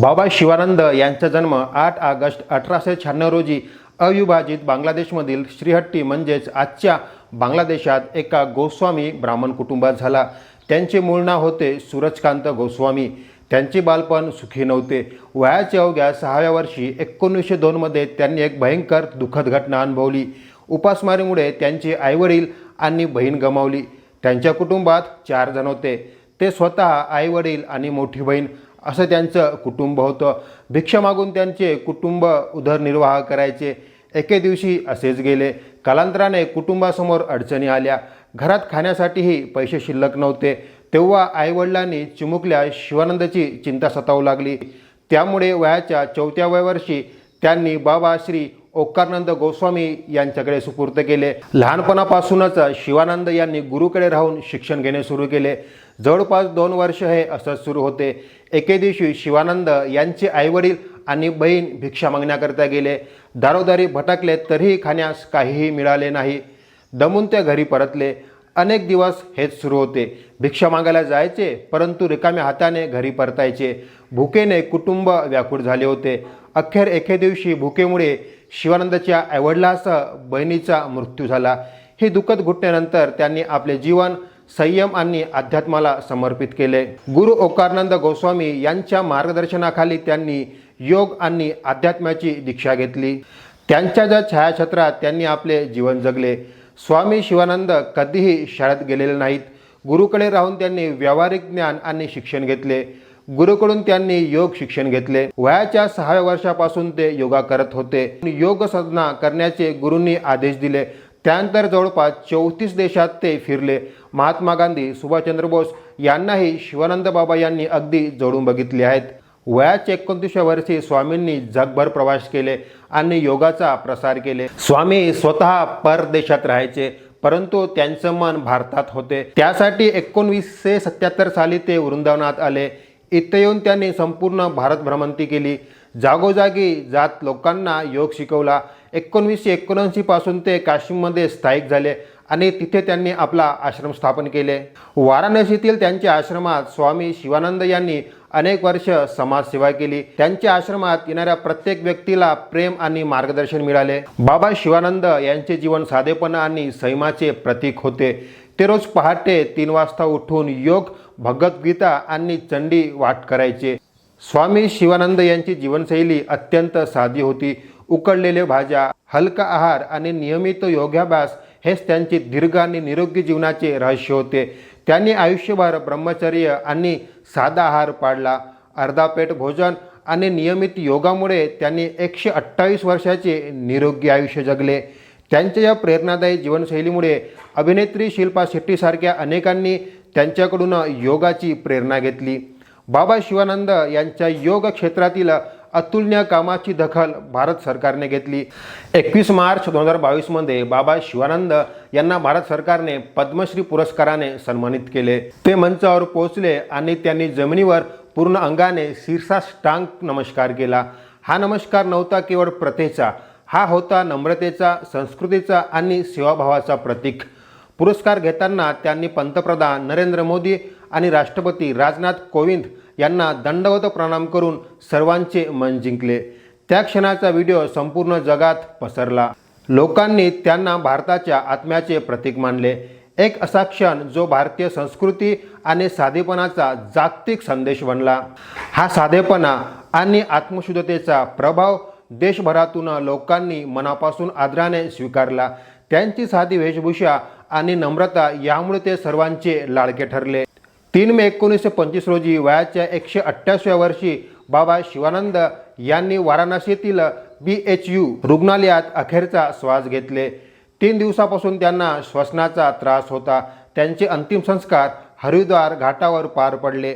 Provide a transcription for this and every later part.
बाबा शिवानंद यांचा जन्म आठ ऑगस्ट अठराशे शहाण्णव रोजी अविभाजित बांगलादेशमधील श्रीहट्टी म्हणजेच आजच्या बांगलादेशात एका गोस्वामी ब्राह्मण कुटुंबात झाला. त्यांचे मूळ नाव होते सूरजकांत गोस्वामी. त्यांचे बालपण सुखी नव्हते. वयाच्या अवघ्या सहाव्या वर्षी एकोणीसशे दोनमध्ये त्यांनी एक भयंकर दुःखद घटना अनुभवली. उपासमारीमुळे त्यांचे आईवडील आणि बहीण गमावली. त्यांच्या कुटुंबात चार जण होते. ते स्वतः आईवडील आणि मोठी बहीण. असं त्यांचं कुटुंब होतं. भिक्षा मागून त्यांचे कुटुंब उदरनिर्वाह करायचे. एके दिवशी असेच गेले. कालांतराने कुटुंबासमोर अडचणी आल्या. घरात खाण्यासाठीही पैसे शिल्लक नव्हते. तेव्हा आईवडिलांनी चिमुकल्या शिवानंदची चिंता सतावू लागली. त्यामुळे वयाच्या चौथ्याव्या वर्षी त्यांनी बाबा श्री ओंकारनंद गोस्वामी यांच्याकडे सुपूर्त केले. लहानपणापासूनच शिवानंद यांनी गुरुकडे राहून शिक्षण घेणे सुरू केले. जवळपास दोन वर्ष हे असंच सुरू होते. एके दिवशी शिवानंद यांचे आईवडील आणि बहीण भिक्षा मागण्याकरता गेले. दारोदारी भटकले तरीही खाण्यास काहीही मिळाले नाही. दमून ते घरी परतले. अनेक दिवस हेच सुरू होते. भिक्षा मागायला जायचे परंतु रिकाम्या हाताने घरी परतायचे. भुकेने कुटुंब व्याकुळ झाले होते. अखेर एके दिवशी भुकेमुळे शिवानंदाच्या आईवडिलासह बहिणीचा मृत्यू झाला. ही दुःखद घुटण्यानंतर त्यांनी आपले जीवन संयम आणि अध्यात्माला समर्पित केले. गुरु ओकारनंद गोस्वामी यांच्या मार्गदर्शनाखाली त्यांनी योग आणि अध्यात्माची दीक्षा घेतली. त्यांच्या ज्या छायाछत्रात त्यांनी आपले जीवन जगले. स्वामी शिवानंद कधीही शाळेत गेलेले नाहीत. गुरुकडे राहून त्यांनी व्यावहारिक ज्ञान आणि शिक्षण घेतले. गुरुकडून त्यांनी योग शिक्षण घेतले. वयाच्या सहाव्या वर्षापासून ते योगा करत होते. योग साधना करण्याचे गुरूंनी आदेश दिले. त्यानंतर जवळपास चौतीस देशात ते फिरले. महात्मा गांधी सुभाषचंद्र बोस यांनाही शिवानंद बाबा यांनी अगदी जोडून बघितले आहेत. वयाच्या एकोणतीसव्या वर्षी स्वामींनी जगभर प्रवास केले आणि योगाचा प्रसार केले. स्वामी स्वतः परदेशात राहायचे परंतु त्यांचं मन भारतात होते. त्यासाठी एकोणवीसशे सत्याहत्तर साली ते वृंदावनात आले. इथे येऊन त्यांनी संपूर्ण भारत भ्रमंती केली. जागोजागी जात लोकांना योग शिकवला. एकोणवीसशे एकोणऐंशी पासून ते काश्मीरमध्ये स्थायिक झाले आणि तिथे त्यांनी आपला आश्रम स्थापन केले. वाराणसीतील त्यांच्या आश्रमात स्वामी शिवानंद यांनी अनेक वर्ष समाजसेवा केली. त्यांच्या आश्रमात येणाऱ्या प्रत्येक व्यक्तीला प्रेम आणि मार्गदर्शन मिळाले. बाबा शिवानंद यांचे जीवन साधेपणा आणि संयमाचे प्रतीक होते. ते रोज पहाटे तीन वाजता उठून योग भगवद्गीता आणि चंडी वाट करायचे. स्वामी शिवानंद यांची जीवनशैली अत्यंत साधी होती. उकडलेले भाज्या हलका आहार आणि नियमित योगाभ्यास हेच त्यांचे दीर्घ आणि निरोगी जीवनाचे रहस्य होते. त्यांनी आयुष्यभर ब्रह्मचर्य आणि साधा आहार पाळला. अर्धा पेट भोजन आणि नियमित योगामुळे त्यांनी एकशे अठ्ठावीस वर्षाचे निरोगी आयुष्य जगले. त्यांच्या या प्रेरणादायी जीवनशैलीमुळे अभिनेत्री शिल्पा शेट्टीसारख्या अनेकांनी त्यांच्याकडून योगाची प्रेरणा घेतली. बाबा शिवानंद यांच्या योग क्षेत्रातील अतुलनीय कामाची दखल भारत सरकारने घेतली. एकवीस मार्च दोन हजार बावीसमध्ये बाबा शिवानंद यांना भारत सरकारने पद्मश्री पुरस्काराने सन्मानित केले. ते मंचावर पोहोचले आणि त्यांनी जमिनीवर पूर्ण अंगाने शीर्षाष्टांग नमस्कार केला. हा नमस्कार नव्हता केवळ प्रथेचा हा होता नम्रतेचा संस्कृतीचा आणि सेवाभावाचा प्रतीक. पुरस्कार घेताना त्यांनी पंतप्रधान नरेंद्र मोदी आणि राष्ट्रपती राजनाथ कोविंद यांना दंडवत प्रणाम करून सर्वांचे मन जिंकले. त्या क्षणाचा व्हिडिओ संपूर्ण जगात पसरला. लोकांनी त्यांना भारताच्या आत्म्याचे प्रतीक मानले. एक असा क्षण जो भारतीय संस्कृती आणि साधेपणाचा जागतिक संदेश बनला. हा साधेपणा आणि आत्मशुद्धतेचा प्रभाव देशभरातून लोकांनी मनापासून आदराने स्वीकारला. त्यांची साधी वेशभूषा आणि नम्रता यामुळे ते सर्वांचे लाडके ठरले. तीन मे एकोणीसशे पंचवीस रोजी वयाच्या एकशे अठ्ठ्याऐंशीव्या वर्षी बाबा शिवानंद यांनी वाराणसीतील बी एच यू रुग्णालयात अखेरचा श्वास घेतले. तीन दिवसापासून त्यांना श्वसनाचा त्रास होता. त्यांचे अंतिम संस्कार हरिद्वार घाटावर पार पडले.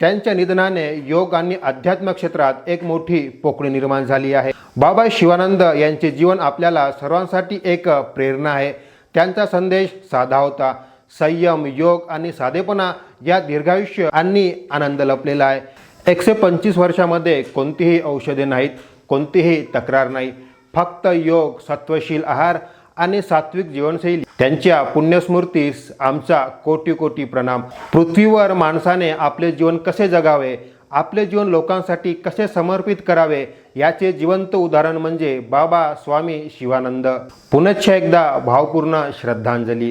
त्यांच्या निधनाने योग आणि अध्यात्म क्षेत्रात एक मोठी पोकळी निर्माण झाली आहे. बाबा शिवानंद यांचे जीवन आपल्याला सर्वांसाठी एक प्रेरणा आहे. त्यांचा संदेश साधा होता. संयम योग आणि साधेपणा या दीर्घायुष्य आणि आनंद लपलेला आहे. एकशे पंचवीस वर्षामध्ये कोणतीही औषधे नाहीत कोणतीही तक्रार नाही. फक्त योग सत्वशील आहार आणि सात्विक जीवनशैली. त्यांच्या पुण्यस्मृतीस आमचा कोटी कोटी प्रणाम. पृथ्वीवर माणसाने आपले जीवन कसे जगावे आपले जीवन लोकांसाठी कसे समर्पित करावे याचे जिवंत उदाहरण म्हणजे बाबा स्वामी शिवानंद. पुनश्च एकदा भावपूर्ण श्रद्धांजली.